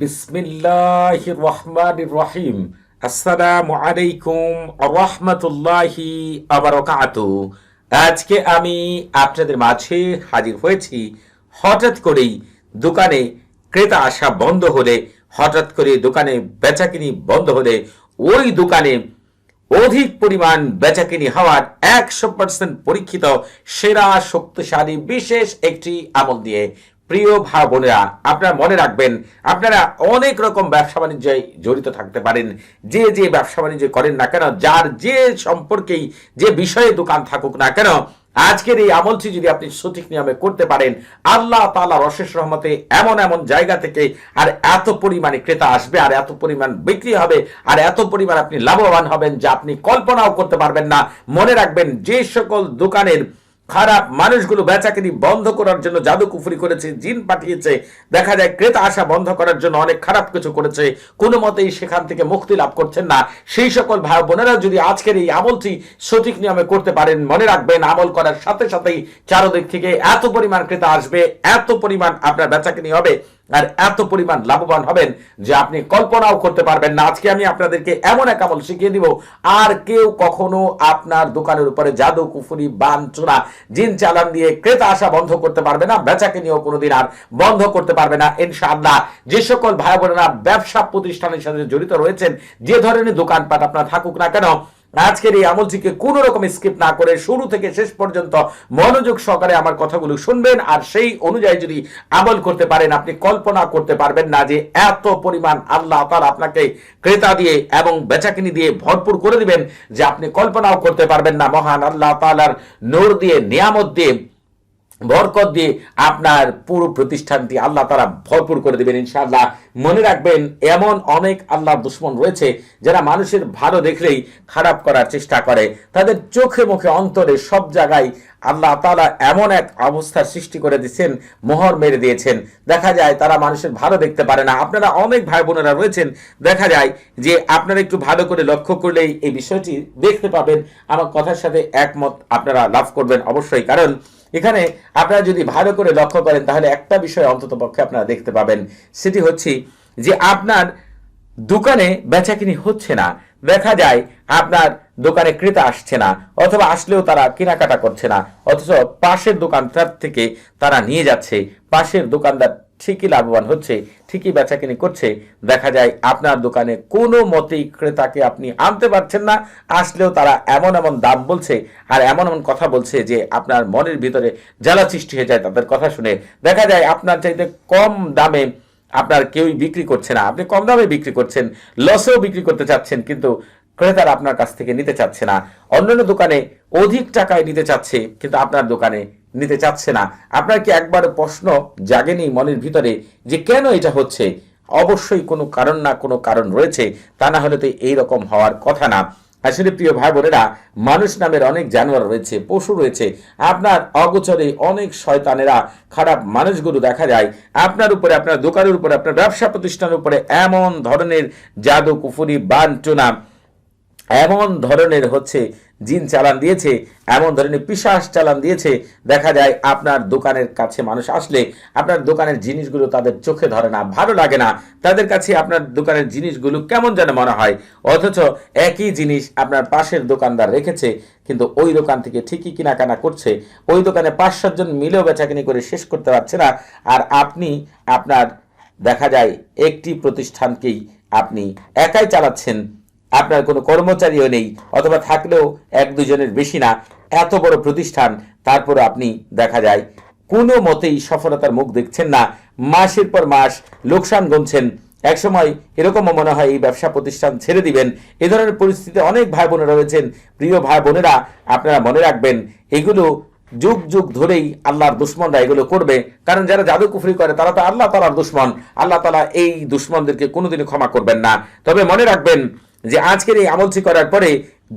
বিসমিল্লাহ রহমান রহিম। আসসালামু আলাইকুম রহমতুল্লাহি আবরকাত আজকে আমি আপনাদের মাঝে হাজির হয়েছি হঠাৎ করেই দোকানে ক্রেতা আসা বন্ধ হলে, হঠাৎ করে দোকানে বেচাকিনি বন্ধ হলে, ওই দোকানে অধিক পরিমাণ বেচাকিনি হওয়ার একশো পার্সেন্ট পরীক্ষিত সেরা, শক্তিশালী, বিশেষ একটি আমল দিয়ে প্রিয় ভাই বোনেরা, আপনারা মনে রাখবেন, আপনারা অনেক রকম ব্যবসা বাণিজ্যে জড়িত থাকতে পারেন। যে যে ব্যবসা বাণিজ্য করেন না কেন, যার যে সম্পর্কেই যে বিষয়ে দোকান থাকুক না কেন, আজকের এই আমলটি যদি আপনি সঠিক নিয়মে করতে পারেন, আল্লাহ তাআলা রশেষ রহমতে এমন এমন জায়গা থেকে আর এত পরিমাণে ক্রেতা আসবে, আর এত পরিমাণ বিক্রি হবে, আর এত পরিমাণ আপনি লাভবান হবেন যা আপনি কল্পনাও করতে পারবেন না। মনে রাখবেন, যে সকল দোকানের খারাপ মানুষগুলো বেচাকেনি বন্ধ করার জন্য জাদু কুফুরি করেছে, জিন পাঠিয়েছে। দেখা যায় ক্রেতা আসা বন্ধ করার জন্য অনেক খারাপ কিছু করেছে। কোনো মতেই সেখান থেকে মুক্তি লাভ করছেন না। সেই সকল ভাই বোনেরা যদি আজকের এই আমলটি সঠিক নিয়মে করতে পারেন, মনে রাখবেন আমল করার সাথে সাথেই চারোদিক থেকে এত পরিমাণ ক্রেতা আসবে, এত পরিমাণ আপনার বেচাকেনি হবে। আর এত পরিমাণ লাভবান হবেন যে আপনি কল্পনাও করতে পারবেন না। আজকে আমি আপনাদেরকে এমন এক আমল শিখিয়ে দিব, আর কেউ কখনো আপনার দোকানের উপরে জাদু, কুফুরি বান চোরা জিন চালান দিয়ে ক্রেতা আসা বন্ধ করতে পারবে না, বেচাকে নিয়েও কোনোদিন আর বন্ধ করতে পারবে না, ইনশাআল্লাহ। যে সকল ভাই বোনেরা ব্যবসা প্রতিষ্ঠানের সাথে জড়িত রয়েছেন, যে ধরনের দোকানপাট আপনার থাকুক না কেন আজকের এই আমলটিকে কোনো রকম স্কিপ না করে শুরু থেকে শেষ পর্যন্ত মনোযোগ সহকারে আমার কথাগুলো শুনবেন, আর সেই অনুযায়ী যদি আমল করতে পারেন, আপনি কল্পনা করতে পারবেন না যে এত পরিমাণ আল্লাহ তার আপনাকে ক্রেতা দিয়ে এবং বেচাকিনি দিয়ে ভরপুর করে দিবেন যে আপনি কল্পনাও করতে পারবেন না। মহান আল্লাহ তালার নোর দিয়ে, নিয়ামত দিয়ে বরকত দিয়ে আপনার পুরো প্রতিষ্ঠানটি আল্লাহ তারা ভরপুর করে দেবেন ইনশাআল্লাহ। মনে রাখবেন, এমন অনেক আল্লাহ দুশ্মন রয়েছে যারা মানুষের ভালো দেখলেই খারাপ করার চেষ্টা করে। তাদের চোখে মুখে, অন্তরে সব জায়গায় আল্লাহ তালা এমন এক অবস্থার সৃষ্টি করে দিচ্ছেন মোহর মেরে দিয়েছেন। দেখা যায় তারা মানুষের ভালো দেখতে পারে না। আপনারা অনেক ভাই বোনেরা রয়েছেন, দেখা যায় যে আপনারা একটু ভালো করে লক্ষ্য করলেই এই বিষয়টি দেখতে পাবেন। আমার কথার সাথে একমত, আপনারা লাভ করবেন অবশ্যই। কারণ এখানে আপনারা যদি ভালো করে লক্ষ্য করেন, তাহলে একটা বিষয় অন্তত পক্ষে আপনারা দেখতে পাবেন। সেটি হচ্ছে যে আপনার দোকানে বেচাকিনি হচ্ছে না। দেখা যায় আপনার দোকানে ক্রেতা আসছে না, অথবা আসলেও তারা কেনাকাটা করছে না, অথচ পাশের দোকানদার থেকে তারা নিয়ে যাচ্ছে, পাশের দোকানদার ঠিকই লাভবান হচ্ছে, ঠিকই বেচাকিনি করছে। দেখা যায় আপনার দোকানে কোনো মতেই ক্রেতাকে আপনি আনতে পারছেন না, আসলেও তারা এমন এমন দাম বলছে আর এমন এমন কথা বলছে যে আপনার মনের ভিতরে জ্বালা সৃষ্টি হয়ে যায় তাদের কথা শুনে। দেখা যায় আপনার চাইতে কম দামে আপনার কেউই বিক্রি করছে না। আপনি কম দামে বিক্রি করছেন, লসেও বিক্রি করতে চাচ্ছেন, কিন্তু ক্রেতারা আপনার কাছ থেকে নিতে চাচ্ছে না। অন্যান্য দোকানে অধিক টাকায় নিতে চাচ্ছে, কিন্তু আপনার দোকানে নিতে চাচ্ছে না। আপনার কি একবার প্রশ্ন জাগেনি মনের ভিতরে যে কেন এটা হচ্ছে? অবশ্যই কোনো কারণ না, কোনো কারণ রয়েছে, তা না হলে তো এইরকম হওয়ার কথা না। আসলে প্রিয় ভাই বোনেরা মানুষ নামের অনেক জানোয়ার রয়েছে, পশু রয়েছে। আপনার অগোচরে অনেক শয়তানেরা, খারাপ মানুষগুলো দেখা যায়। আপনার উপরে, আপনার দোকানের উপরে, আপনার ব্যবসা প্রতিষ্ঠানের উপরে এমন ধরনের জাদু, কুফুরি বানটুনা এমন ধরনের হচ্ছে জিন চালান দিয়েছে, এমন ধরনের পিসাস চালান দিয়েছে, দেখা যায় আপনার দোকানের কাছে মানুষ আসলে আপনার দোকানের জিনিসগুলো তাদের চোখে ধরে না, ভালো লাগে না, তাদের কাছে আপনার দোকানের জিনিসগুলো কেমন যেন মনে হয়, অথচ একই জিনিস আপনার পাশের দোকানদার রেখেছে, কিন্তু ওই দোকান থেকে ঠিকই কিনাকানা করছে, ওই দোকানে পাঁচ সাতজন মিলেও বেচাকিনি করে শেষ করতে পারছে না, আর আপনি, আপনার দেখা যায় একটি প্রতিষ্ঠানকেই আপনি একাই চালাচ্ছেন আপনার কোনো কর্মচারীও নেই, অথবা থাকলেও এক দুজনের বেশি না। এত বড় প্রতিষ্ঠান তারপর আপনি দেখা যায়, কোনো মতেই সফলতার মুখ দেখছেন না। মাসের পর মাস লোকসান গুনছেন একসময় এরকমও মনে হয় এই ব্যবসা প্রতিষ্ঠান ছেড়ে দিবেন। এ ধরনের পরিস্থিতিতে অনেক ভাই বোনেরা রয়েছেন। প্রিয় ভাই বোনেরা আপনারা মনে রাখবেন, এগুলো যুগ যুগ ধরেই আল্লাহর দুশ্মনরা এগুলো করবে। কারণ যারা জাদু কুফরি করে, তারা তো আল্লাহ তালার দুশ্মন। আল্লাহ তালা এই দুশ্মনদেরকে কোনোদিনই ক্ষমা করবেন না। তবে মনে রাখবেন যে আজকের এই আমলটি করার পরে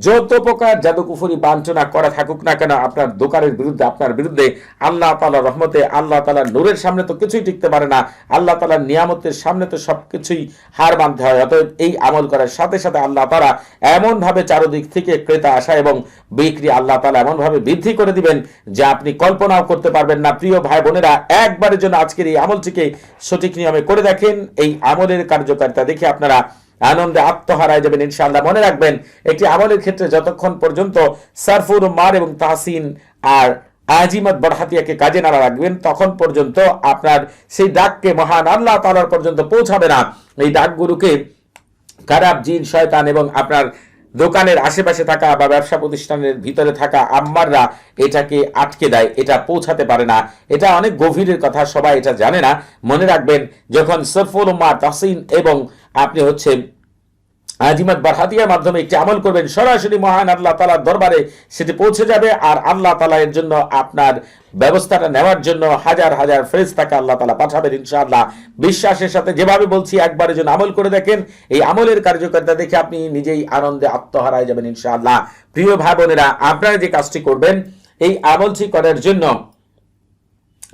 যত প্রকার জাদুকুফুরি বাঞ্ছনা করা থাকুক না কেন, আপনার দোকানের বিরুদ্ধে, আপনার বিরুদ্ধে আল্লাহ তালার রহমতে, আল্লাহ তালার নূরের সামনে তো কিছুই টিকতে পারে না, আল্লাহ তালার নিয়ামতের সামনে তো সব কিছুই হার মানতে হয়। অতএব এই আমল করার সাথে সাথে আল্লাহ তালা এমনভাবে চারোদিক থেকে ক্রেতা আসা এবং বিক্রি আল্লাহ তালা এমনভাবে বৃদ্ধি করে দিবেন যে আপনি কল্পনাও করতে পারবেন না। প্রিয় ভাই বোনেরা, একবারের জন্য আজকের এই আমলটিকে সঠিক নিয়মে করে দেখেন। এই আমলের কার্যকারিতা দেখে আপনারা আনন্দে আত্মহারায় যাবেন ইনশাআল্লাহ। মনে রাখবেন, একটি আমলের ক্ষেত্রে যতক্ষণ পর্যন্ত সারফুর মার এবং তাহসিন আর আজিমত বড়হাতিয়াকে কাজে না রাখবেন, তখন পর্যন্ত আপনার সেই ডাককে মহান আল্লাহ তালার পর্যন্ত পৌঁছাবে না। এই ডাকগুলোকে খারাপ জিন, শয়তান এবং আপনার দোকানের আশেপাশে থাকা বা ব্যবসা প্রতিষ্ঠানের ভিতরে থাকা আম্মাররা এটাকে আটকে দেয়, এটা পৌঁছাতে পারে না। এটা অনেক গভীরের কথা, সবাই এটা জানে না। মনে রাখবেন, যখন সরফুল উম্মা তাসিন এবং আপনি হচ্ছে আজিমাত বারহাতিয়ার মাধ্যমে একটি আমল করবেন। সরাসরি মহান আল্লাহ তালার দরবারে সেটি পৌঁছে যাবে আর আল্লাহ তালা এর জন্য আপনার ব্যবস্থাটা নেওয়ার জন্য হাজার হাজার ফ্রেজ তাকে আল্লাহ তালা পাঠাবেন ইনশাআল্লাহ। বিশ্বাসের সাথে যেভাবে বলছি একবারের জন্য আমল করে দেখেন। এই আমলের কার্যকারিতা দেখে আপনি নিজেই আনন্দে আত্মহারায় যাবেন ইনশাআল্লাহ। প্রিয় ভাই বোনেরা, আপনারা যে কাজটি করবেন, এই আমলটি করার জন্য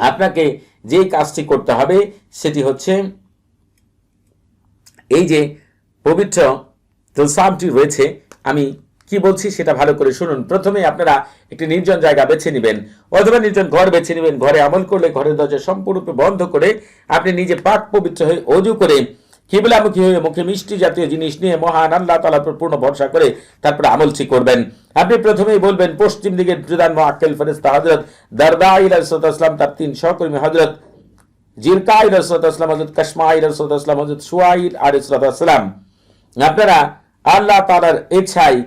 আপনাকে যে কাজটি করতে হবে, সেটি হচ্ছে এই যে পবিত্র তুলসামটি রয়েছে, আমি কি বলছি সেটা ভালো করে শুনুন। প্রথমে আপনারা একটি নির্জন জায়গা বেছে নেবেন, অথবা নির্জন ঘর বেছে নেবেন, ঘরে আমল করলে ঘরের দরজা সম্পূর্ণরূপে বন্ধ করে আপনি নিজে পাক পবিত্র হয়ে অজু করে কিবলামুখী হয়ে মুখে মিষ্টি জাতীয় জিনিস নিয়ে মহান আল্লাহ তালার পূর্ণ ভরসা করে তারপরে আমলটি করবেন। আপনি প্রথমেই বলবেন, পশ্চিম দিকের প্রধান মোয়াক্কেল ফেরেস্তা হজরত দারদা ইসলাম তার তিন সহকর্মী হজরত জিরকাই রসুলাম হজরত কাশমাই রসুলাম হজরত সুয়াইর আর আপনারা আল্লাহ তালার ইচ্ছায়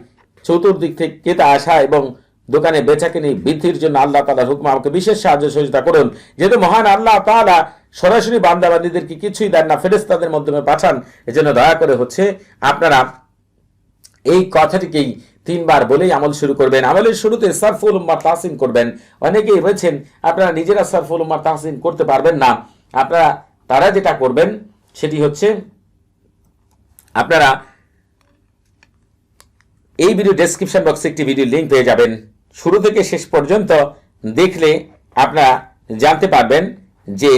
চতুর্দিক থেকে আসা এবং দোকানে বেচাকেনি বৃদ্ধির জন্য আল্লাহ তালার হুকুম আমাকে বিশেষ সাহায্য সহযোগিতা করুন। যেহেতু মহান আল্লাহ তালা সরাসরি বান্দাবাদীদেরকে কিছুই দেন না ফেরেস্তাদের মাধ্যমে পাঠান। এজন্য দয়া করে হচ্ছে আপনারা এই কথাটিকেই তিনবার বলেই আমল শুরু করবেন। আমলের শুরুতে সারফুল উম্মা তাহসিন করবেন। অনেকেই রয়েছেন আপনারা নিজেরা সারফুল উম্মা তাহসিন করতে পারবেন না। আপনারা, তারা যেটা করবেন, সেটি হচ্ছে, আপনারা এই ভিডিও ডেসক্রিপশন বক্সে একটি ভিডিও লিঙ্ক পেয়ে যাবেন। শুরু থেকে শেষ পর্যন্ত দেখলে আপনারা জানতে পারবেন যে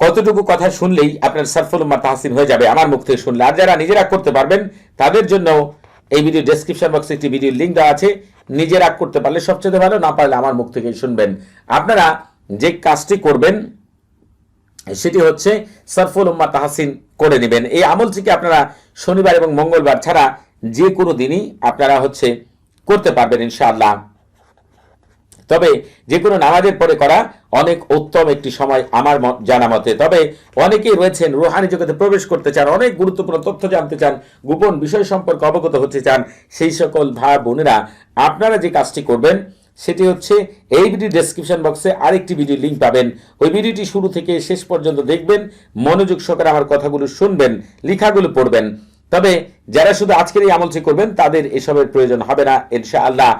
কতটুকু কথা শুনলেই আপনার সারফুল উম্মা তাহসিন হয়ে যাবে আমার মুখ থেকে শুনলে। আর যারা নিজেরা করতে পারবেন, তাদের জন্য এই ভিডিও ডেসক্রিপশন বক্সে একটি ভিডিও লিঙ্ক দেওয়া আছে। নিজেরা করতে পারলে সবচেয়ে ভালো, না পারলে আমার মুখ থেকে শুনবেন। আপনারা যে কাজটি করবেন, সেটি হচ্ছে সরফুল উম্মা তাহসিন করে নেবেন। এই আমলটিকে আপনারা শনিবার এবং মঙ্গলবার ছাড়া যে কোনো দিনই আপনারা হচ্ছে করতে পারবেন ইনশাআল্লাহ। তবে যে কোনো নামাজের পরে করা অনেক উত্তম একটি সময় আমার জানা মতে। তবে অনেকেই রয়েছেন রুহানি জগতে প্রবেশ করতে চান, অনেক গুরুত্বপূর্ণ তথ্য জানতে চান, গোপন বিষয় সম্পর্কে অবগত হতে চান, সেই সকল ভাই বোনেরা, আপনারা যে কাজটি করবেন সেটি হচ্ছে এই ভিডিও ডেসক্রিপশন বক্সে আরেকটি ভিডিও লিঙ্ক পাবেন। ওই ভিডিওটি শুরু থেকে শেষ পর্যন্ত দেখবেন, মনোযোগ সহকারে আমার কথাগুলো শুনবেন, লেখাগুলো পড়বেন। তবে যারা শুধু আজকের এই আমলটি করবেন, তাদের এসবের প্রয়োজন হবে না, ইনশাআল্লাহ।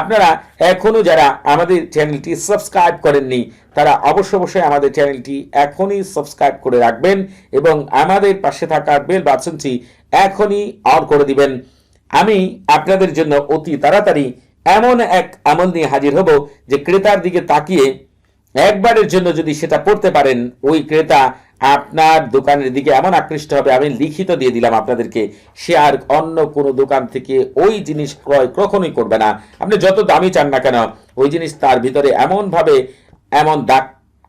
আপনারা এখনও যারা আমাদের চ্যানেলটি সাবস্ক্রাইব করেননি, তারা অবশ্য অবশ্যই আমাদের চ্যানেলটি এখনই সাবস্ক্রাইব করে রাখবেন এবং আমাদের পাশে থাকা বেল বাটনটি এখনই অন করে দিবেন। আমি আপনাদের জন্য অতি তাড়াতাড়ি এমন এক আমল নিয়ে হাজির হব যে ক্রেতার দিকে তাকিয়ে একবারের জন্য যদি সেটা পড়তে পারেন, ওই ক্রেতা আপনার দোকানের দিকে এমন আকৃষ্ট হবে। আমি লিখিত দিয়ে দিলাম আপনাদেরকে, সে আর অন্য কোনো দোকান থেকে ওই জিনিস ক্রয় কখনোই করবে না। আপনি যত দামি চান না কেন, ওই জিনিস তার ভিতরে এমনভাবে এমন দাগ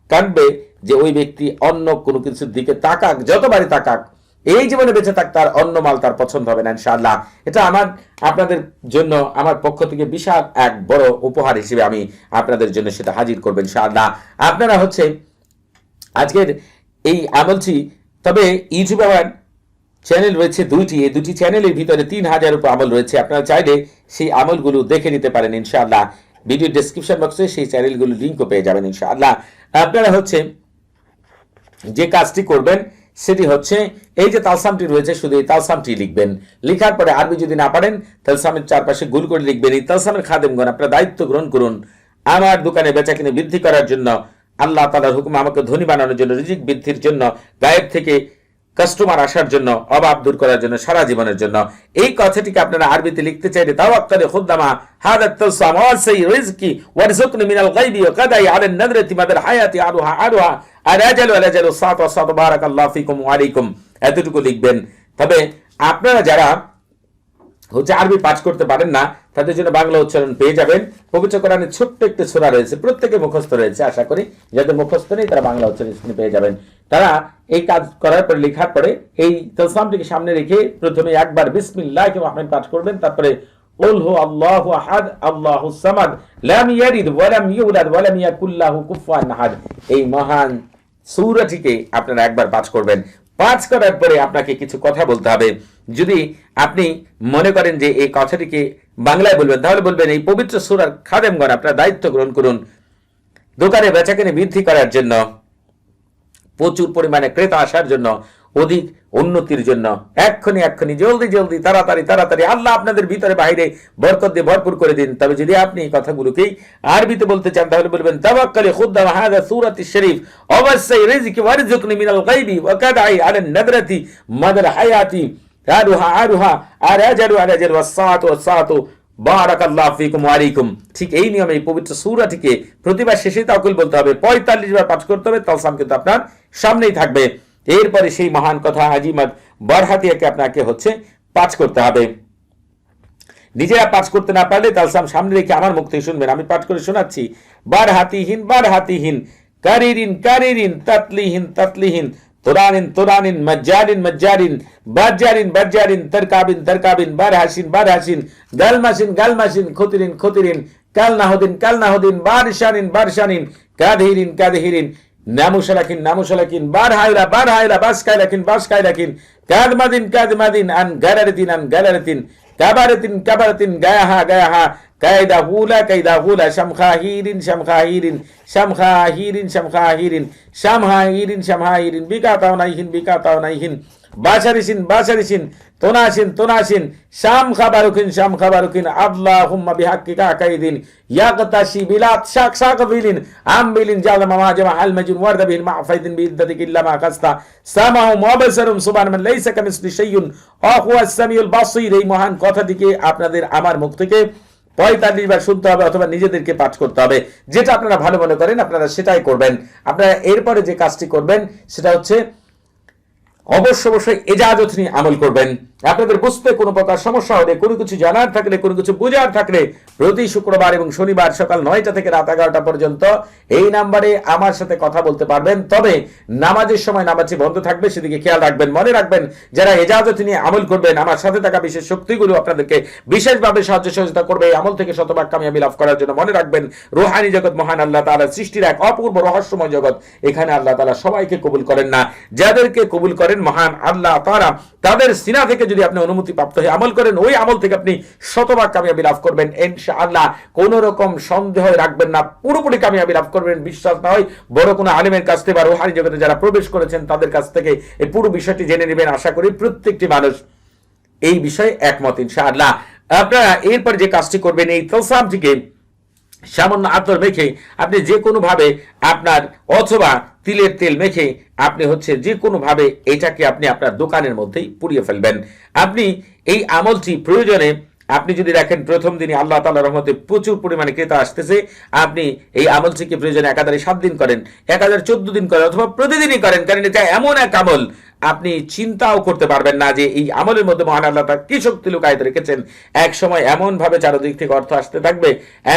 কাটবে যে ওই ব্যক্তি অন্য কোনো কিছুর দিকে তাকাক, যতবারই তাকাক এই জীবনে বেঁচে থাক, তার অন্য মাল তার পছন্দ হবে না, ইনশাআল্লাহ। এটা আমার, আপনাদের জন্য, আমার পক্ষ থেকে বিশাল এক বড় উপহার হিসেবে আমি আপনাদের জন্য সেটা হাজির করবেন ইনশাআল্লাহ। আপনারা হচ্ছে, আজকের এই আমলটি, তবে ইউটিউবে আমার চ্যানেল রয়েছে দুইটি, এই দুটি চ্যানেলের ভিতরে তিন হাজার উপর আমল রয়েছে। আপনারা চাইলে সেই আমলগুলো দেখে নিতে পারেন, ইনশাআল্লাহ। ভিডিও ডেসক্রিপশন বক্সে সেই চ্যানেলগুলো লিঙ্কও পেয়ে যাবেন, ইনশাআল্লাহ। আপনারা হচ্ছে যে কাজটি করবেন সেটি হচ্ছে, এই যে তালসামটি রয়েছে, শুধু এই তালসামটি লিখবেন। লেখার পরে আরবি যদি না পারেন, তালসামের চারপাশে গুল করে লিখবেন। এই তালসামের খাদেমগণ, আপনার দায়িত্ব গ্রহণ করুন। আমার দোকানে বেচা কিনে বৃদ্ধি করার জন্য, আল্লাহ তালার হুকুম আমাকে ধনী বানানোর জন্য, রিজিক বৃদ্ধির জন্য, গায়েব থেকে কাস্টমার আসার জন্য, অভাব দূর করার জন্য, সারা জীবনের জন্য। এই কথাটিকে আপনারা আরবিতে লিখতে চাইলে, তাওয়াক্কালে খুদ্দামা হাদা তালসাম ওয়াসাই রিজকি ওয়ারযুকনি মিনাল গায়বি ওয়া কাদাই আলা নাদরাতি মাদাল হায়াতি আরুহা আরুহা। আর আজালু আলা আজালু সাত ওয়া সাত বারাকাল্লাহু ফিকুম ওয়া আলাইকুম এতটুকু লিখবেন তবে আপনারা যারা হচ্ছে আরবি পাঠ করতে পারেন না তাদের জন্য বাংলা উচ্চারণ পেয়ে যাবেন পবিত্র কোরআনের ছোট্ট একটি সূরা রয়েছে প্রত্যেকে মুখস্থ রয়েছে আশা করি যাদের মুখস্থ নেই তারা বাংলা উচ্চারণ স্ক্রিনে পেয়ে যাবেন তারা এই কাজ করার পরে লেখার পরে এই তলসামটিকে সামনে রেখে প্রথমে একবার বিসমিল্লাহ রহমান পাঠ করবেন তারপরে قل هو الله احد الله الصمد لم يلد ولم يولد ولم يكن له كفوا احد এই মহান সূরাটিকে আপনারা একবার পাঠ করবেন। পাঠ করার পরে আপনাকে কিছু কথা বলতে হবে। যদি আপনি মনে করেন যে এই কথাটিকে বাংলায় বলবেন, তাহলে বলবেন এই পবিত্র সুরার খাদেমগণ আপনার দায়িত্ব গ্রহণ করুন। দোকানে বেচাকেনে বৃদ্ধি করার জন্য, প্রচুর পরিমাণে ক্রেতা আসার জন্য অধিক উন্নতির জন্য। এক্ষুনি এক্ষুনি, জলদি জলদি, তাড়াতাড়ি তাড়াতাড়ি। আল্লাহ আপনাদের ভিতরে বাইরে বরকত দিয়ে ভরপুর করে দিন। তবে যদি আপনি এই কথাগুলোকেই আরবিতে বলতে চান, তাহলে বলবেন, তাওয়াক্কালি খুদ্দাম হাদা সূরাতি শরীফ। অবশ্যই রিজকি ওয়ারজুকনি মিনাল গায়বি ওয়া কাদাই আলা নাদরাতি মাদাল হায়াতি। আরুহা আরুহা আর আজারু আর আজারু ওয়াসাত ওয়াসাত বারাকাল্লাহ ফিকুম ওয়ালাইকুম ঠিক এই নিয়মে এই পবিত্র সূরাটিকে প্রতিবার শেষে তাকুল বলতে হবে। 45 বার পাঠ করতে হবে। তালসাম কিন্তু আপনার সামনেই থাকবে। এরপরে সেই মহান কথা আজিমত বারহাতিয়াকে আপনাকে হচ্ছে পাঠ করতে হবে। নিজেরা পাঠ করতে না পারলে তালসাম সামনে রেখে আমার মুখ থেকে শুনবেন, আমি পাঠ করে শোনাচ্ছি। বার হাতিহীন বার হাতিহীন কারিরিন কারিরিন, তাতলিহীন তাতলিহীন, তোরানিন তোরানিন, মজ্জারিন মজ্জারিন, বাজ্জারিন বাজ্জারিন, তরকাবিন তরকাবিন বার হাসিন বার হাসিন গালমাসিন গালমাসিন, খতিরিন খতিরিন কাল নাহদিন কাল নাহদিন বারশানিন বারশানিন ناموشا لكن ناموشا لكن. بار هايلا بار هايلا بس كاي لكن بس كاي لكن. كاد ما دين كاد ما دين أن غررتين أن غررتين كبرتين كبرتين غايا ها غاها غاها. كايدا هولا كايدا هولا. شم خاهيرين شم خاهيرين شم خاهيرين شم خاهيرين شم خاهيرين شم خاهيرين بيكا تاونايهن بيكا تاونايهن. বাসারিসিন বাসারিসিন তোনাসিন তোনাসিন শাম খাবারুকিন শাম খাবারুকিন কাইদিন, ইয়াকতাশি বিলাত শাক শাক বিলিন, আম বিলিন আল মাজুন, ওয়ারদা বিল মাফাইদিন বিইদ্দাতিক ইল্লা মা সুবহান মান লাইসা কামিসলি শাইউন সামিউল বাসীর, এই মহান কথাটিকে আপনাদের আমার মুখ থেকে পঁয়তাল্লিশ বার শুনতে হবে অথবা নিজেদেরকে পাঠ করতে হবে। যেটা আপনারা ভালো মনে করেন, আপনারা সেটাই করবেন। আপনারা এরপরে যে কাজটি করবেন, সেটা হচ্ছে অবশ্য অবশ্যই এজাজত নিয়ে আমল করবেন। আপনাদের বুঝতে কোনো প্রকার সমস্যা হলে, কোনো কিছু জানার থাকলে, কোনো কিছু বোঝার থাকলে প্রতি শুক্রবার এবং শনিবার সকাল নয়টা থেকে রাত এগারোটা পর্যন্ত এই নাম্বারে আমার সাথে কথা বলতে পারবেন। তবে নামাজের সময় নামাজটি বন্ধ থাকবে সেদিকে খেয়াল রাখবেন, মনে রাখবেন, যারা এজাজত নিয়ে আমল করবেন, আমার সাথে থাকা বিশেষ শক্তিগুলো আপনাদেরকে বিশেষভাবে সাহায্য সহযোগিতা করবে। এই আমল থেকে শতভাগ কামিয়াবি লাভ করার জন্য মনে রাখবেন, রোহানি জগৎ মহান আল্লাহ তাআলা সৃষ্টির এক অপূর্ব রহস্যময় জগৎ। এখানে আল্লাহ তালা সবাইকে কবুল করেন না। যাদেরকে কবুল করেন মহান আল্লাহ তাআলা, তাদের সিনা থেকে যদি আপনি অনুমতি প্রাপ্ত হয়ে আমল করেন, ওই আমল থেকে আপনি শতভাগ কামিয়াবি লাভ করবেন, ইনশাআল্লাহ। কোন রকম সন্দেহ রাখবেন না, পুরোপুরি কামিয়াবি লাভ করবেন, বিশ্বাস না হয় বড় কোনো আলিমের কাছ থেকে বা রোহানি জগতে যারা প্রবেশ করেছেন, তাদের কাছ থেকে এই পুরো বিষয়টি জেনে নেবেন। আশা করি প্রত্যেকটি মানুষ এই বিষয়ে একমত, ইনশাআল্লাহ। আপনারা এরপর যে কাজটি করবেন, এই তলসামটিকে সামান্য আতর মেখে আপনি যে কোনোভাবে আপনার অথবা তিলের তেল মেখে আপনি হচ্ছে যে কোনোভাবে এটাকে আপনি আপনার দোকানের মধ্যেই পুড়িয়ে ফেলবেন। আপনি এই আমলটি প্রয়োজনে আপনি যদি দেখেন প্রথম দিনই আল্লাহ তালা রহমতে প্রচুর পরিমাণে ক্রেতা আসতেছে, আপনি এই আমলটিকে প্রয়োজনে একাধারে সাত দিন করেন, এক হাজার চোদ্দ দিন করেন অথবা প্রতিদিনই করেন, কারণ এটা এমন এক আমল আপনি চিন্তাও করতে পারবেন না যে এই আমলের মধ্যে মহান আল্লাহ তার কি শক্তি লুকায়িত রেখেছেন। এক সময় এমন ভাবে চারদিক থেকে অর্থ আসতে থাকবে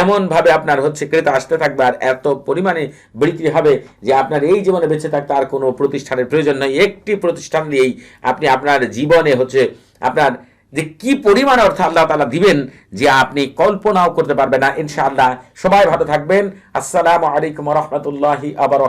এমন ভাবে আপনার হচ্ছে ক্রেতা আসতে থাকবে, আর এত পরিমাণে বিক্রি হবে যে আপনার এই জীবনে বেঁচে থাকতে আর কোনো প্রতিষ্ঠানের প্রয়োজন নেই। একটি প্রতিষ্ঠান দিয়েই আপনি আপনার জীবনে হচ্ছে আপনার যে কি পরিমাণ অর্থ আল্লাহ তালা দিবেন যে আপনি কল্পনাও করতে পারবেন না। ইনশাআল্লাহ সবাই ভালো থাকবেন। আসসালামু আলাইকুম রহমতুল্লাহি আবার